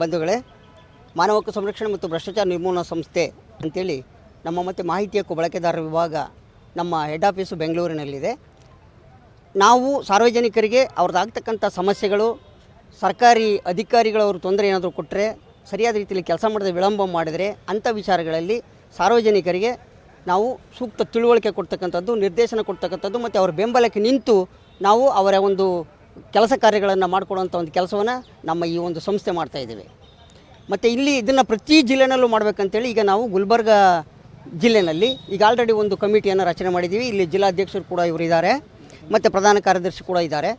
ಬಂಧುಗಳೇ ಮಾನವ ಹಕ್ಕು ಸಂರಕ್ಷಣೆ ಮತ್ತು ಭ್ರಷ್ಟಾಚಾರ ನಿರ್ಮೂಲನಾ ಸಂಸ್ಥೆ ಅಂತೇಳಿ ನಮ್ಮ ಮತ್ತು ಮಾಹಿತಿ ಹಕ್ಕು ಬಳಕೆದಾರರ ವಿಭಾಗ ನಮ್ಮ ಹೆಡ್ ಆಫೀಸು ಬೆಂಗಳೂರಿನಲ್ಲಿದೆ. ನಾವು ಸಾರ್ವಜನಿಕರಿಗೆ ಅವ್ರದ್ದಾಗ್ತಕ್ಕಂಥ ಸಮಸ್ಯೆಗಳು, ಸರ್ಕಾರಿ ಅಧಿಕಾರಿಗಳವರು ತೊಂದರೆ ಏನಾದರೂ ಕೊಟ್ಟರೆ ಸರಿಯಾದ ರೀತಿಯಲ್ಲಿ ಕೆಲಸ ಮಾಡದೆ ವಿಳಂಬ ಮಾಡಿದರೆ ಅಂಥ ವಿಚಾರಗಳಲ್ಲಿ ಸಾರ್ವಜನಿಕರಿಗೆ ನಾವು ಸೂಕ್ತ ತಿಳುವಳಿಕೆ ಕೊಡ್ತಕ್ಕಂಥದ್ದು, ನಿರ್ದೇಶನ ಕೊಡ್ತಕ್ಕಂಥದ್ದು ಮತ್ತು ಅವರ ಬೆಂಬಲಕ್ಕೆ ನಿಂತು ನಾವು ಅವರ ಒಂದು ಕೆಲಸ ಕಾರ್ಯಗಳನ್ನು ಮಾಡಿಕೊಡುವಂಥ ಒಂದು ಕೆಲಸವನ್ನು ನಮ್ಮ ಈ ಒಂದು ಸಂಸ್ಥೆ ಮಾಡ್ತಾ ಇದ್ದೇವೆ. ಮತ್ತು ಇಲ್ಲಿ ಇದನ್ನು ಪ್ರತಿ ಜಿಲ್ಲೆನಲ್ಲೂ ಮಾಡಬೇಕಂತೇಳಿ ಈಗ ನಾವು ಗುಲ್ಬರ್ಗ ಜಿಲ್ಲೆನಲ್ಲಿ ಈಗ ಆಲ್ರೆಡಿ ಒಂದು ಕಮಿಟಿಯನ್ನು ರಚನೆ ಮಾಡಿದ್ದೀವಿ. ಇಲ್ಲಿ ಜಿಲ್ಲಾಧ್ಯಕ್ಷರು ಕೂಡ ಇವರು ಇದ್ದಾರೆ. ಮತ್ತು ಪ್ರಧಾನ ಕಾರ್ಯದರ್ಶಿ ಕೂಡ ಇದ್ದಾರೆ.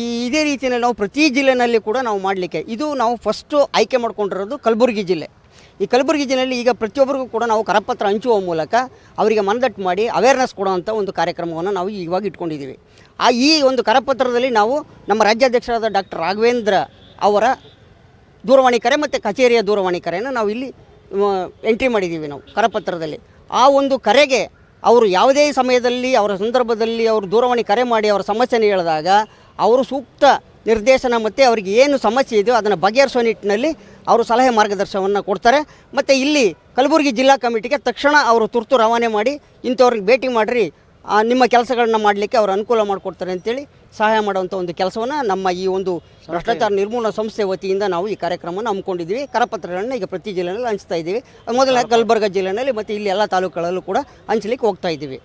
ಈ ಇದೇ ರೀತಿಯಲ್ಲಿ ನಾವು ಪ್ರತಿ ಜಿಲ್ಲೆನಲ್ಲಿ ಕೂಡ ನಾವು ಮಾಡಲಿಕ್ಕೆ ಇದು ನಾವು ಫಸ್ಟು ಆಯ್ಕೆ ಮಾಡ್ಕೊಂಡಿರೋದು ಕಲಬುರಗಿ ಜಿಲ್ಲೆ. ಈ ಕಲಬುರಗಿ ಜಿಲ್ಲೆಯಲ್ಲಿ ಈಗ ಪ್ರತಿಯೊಬ್ಬರಿಗೂ ಕೂಡ ನಾವು ಕರಪತ್ರ ಹಂಚುವ ಮೂಲಕ ಅವರಿಗೆ ಮನದಟ್ಟು ಮಾಡಿ ಅವೇರ್ನೆಸ್ ಕೊಡುವಂಥ ಒಂದು ಕಾರ್ಯಕ್ರಮವನ್ನು ನಾವು ಇವಾಗ ಇಟ್ಕೊಂಡಿದ್ದೀವಿ. ಆ ಈ ಒಂದು ಕರಪತ್ರದಲ್ಲಿ ನಾವು ನಮ್ಮ ರಾಜ್ಯಾಧ್ಯಕ್ಷರಾದ ಡಾಕ್ಟರ್ ರಾಘವೇಂದ್ರ ಅವರ ದೂರವಾಣಿ ಕರೆ ಮತ್ತು ಕಚೇರಿಯ ದೂರವಾಣಿ ಕರೆಯನ್ನು ನಾವು ಇಲ್ಲಿ ಎಂಟ್ರಿ ಮಾಡಿದ್ದೀವಿ ನಾವು ಕರಪತ್ರದಲ್ಲಿ. ಆ ಒಂದು ಕರೆಗೆ ಅವರು ಯಾವುದೇ ಸಮಯದಲ್ಲಿ, ಅವರ ಸಂದರ್ಭದಲ್ಲಿ ಅವರು ದೂರವಾಣಿ ಕರೆ ಮಾಡಿ ಅವರ ಸಮಸ್ಯೆನ ಹೇಳಿದಾಗ ಅವರು ಸೂಕ್ತ ನಿರ್ದೇಶನ ಮತ್ತು ಅವರಿಗೆ ಏನು ಸಮಸ್ಯೆ ಇದೆಯೋ ಅದನ್ನು ಬಗೆಹರಿಸುವ ನಿಟ್ಟಿನಲ್ಲಿ ಅವರು ಸಲಹೆ ಮಾರ್ಗದರ್ಶನವನ್ನು ಕೊಡ್ತಾರೆ. ಮತ್ತು ಇಲ್ಲಿ ಕಲಬುರಗಿ ಜಿಲ್ಲಾ ಕಮಿಟಿಗೆ ತಕ್ಷಣ ಅವರು ತುರ್ತು ರವಾನೆ ಮಾಡಿ ಇಂಥವ್ರಿಗೆ ಭೇಟಿ ಮಾಡಿರಿ ನಿಮ್ಮ ಕೆಲಸಗಳನ್ನ ಮಾಡಲಿಕ್ಕೆ ಅವರು ಅನುಕೂಲ ಮಾಡಿಕೊಡ್ತಾರೆ ಅಂತೇಳಿ ಸಹಾಯ ಮಾಡುವಂಥ ಒಂದು ಕೆಲಸವನ್ನು ನಮ್ಮ ಈ ಒಂದು ಭ್ರಷ್ಟಾಚಾರ ನಿರ್ಮೂಲನಾ ಸಂಸ್ಥೆ ವತಿಯಿಂದ ನಾವು ಈ ಕಾರ್ಯಕ್ರಮವನ್ನು ಹಮ್ಮಿಕೊಂಡಿದ್ದೀವಿ. ಕರಪತ್ರಗಳನ್ನು ಈಗ ಪ್ರತಿ ಜಿಲ್ಲೆಯಲ್ಲಿ ಹಂಚ್ತಾ ಇದ್ದೀವಿ. ಮೊದಲ ಕಲಬುರಗ ಜಿಲ್ಲೆಯಲ್ಲಿ ಮತ್ತು ಇಲ್ಲಿ ಎಲ್ಲ ತಾಲೂಕುಗಳಲ್ಲೂ ಕೂಡ ಹಂಚಲಿಕ್ಕೆ ಹೋಗ್ತಾ ಇದ್ದೀವಿ.